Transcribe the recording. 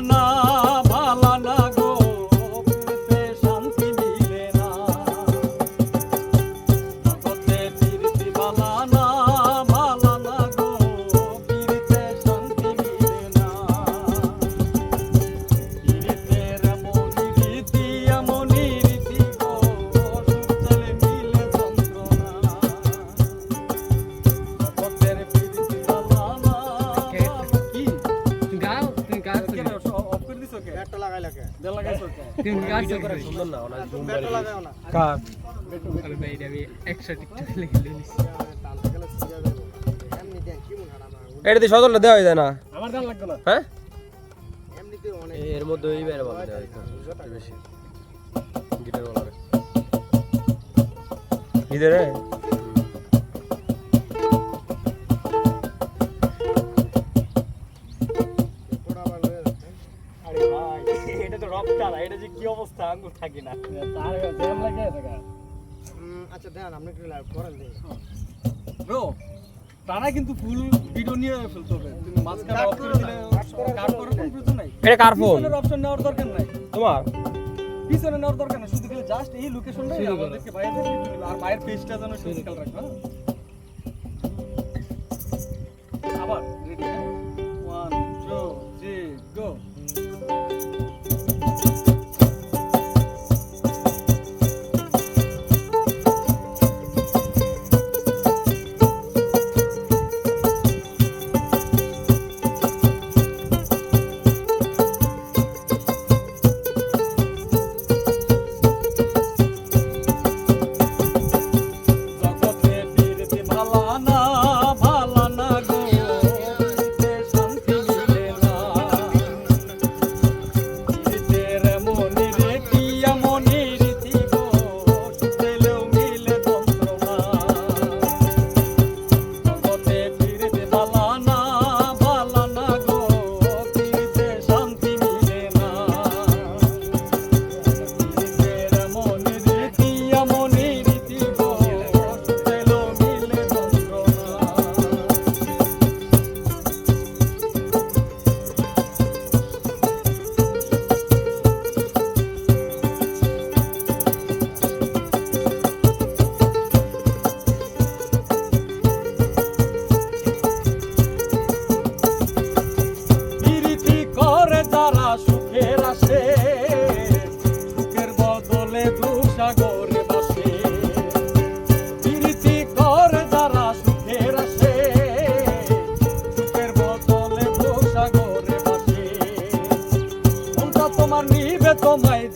না এটা দিয়ে সজলটা দেওয়া যায় না? আমার দাম লাগবে না। হ্যাঁ? এর মধ্যে ওই বাইরে ভালো দেওয়া বেশি। গিটার বলারে গিটারে এটা যে কি অবস্থা? থাকি না। তার জ্যাম লাগে থাকা আচ্ছা দেন আপনি একটু লাইভ করেন ব্রো তারা কিন্তু ফুল ভিডিও নিয়ে ফেলতে হবে। তুমি মাঝখানে কাট অফ করে করো না, দিলে কাট করার কোনো প্রয়োজন নাই। এটা কার ফোন অপশন নেওয়ার দরকার নাই। তোমার? পিছনে নেওয়ার দরকার নাই শুধু খালি জাস্ট এই লোকেশনটাই আমাদেরকে বাইরে। আর বাইরের পেজটা যেন ফিজিক্যাল রাখবে দুসাগরে বাসে প্রীতি করে যারা সুখের আসে। সুখের বদলে দুসাগরে বাসে মনটা তোমার নিবে তোমায়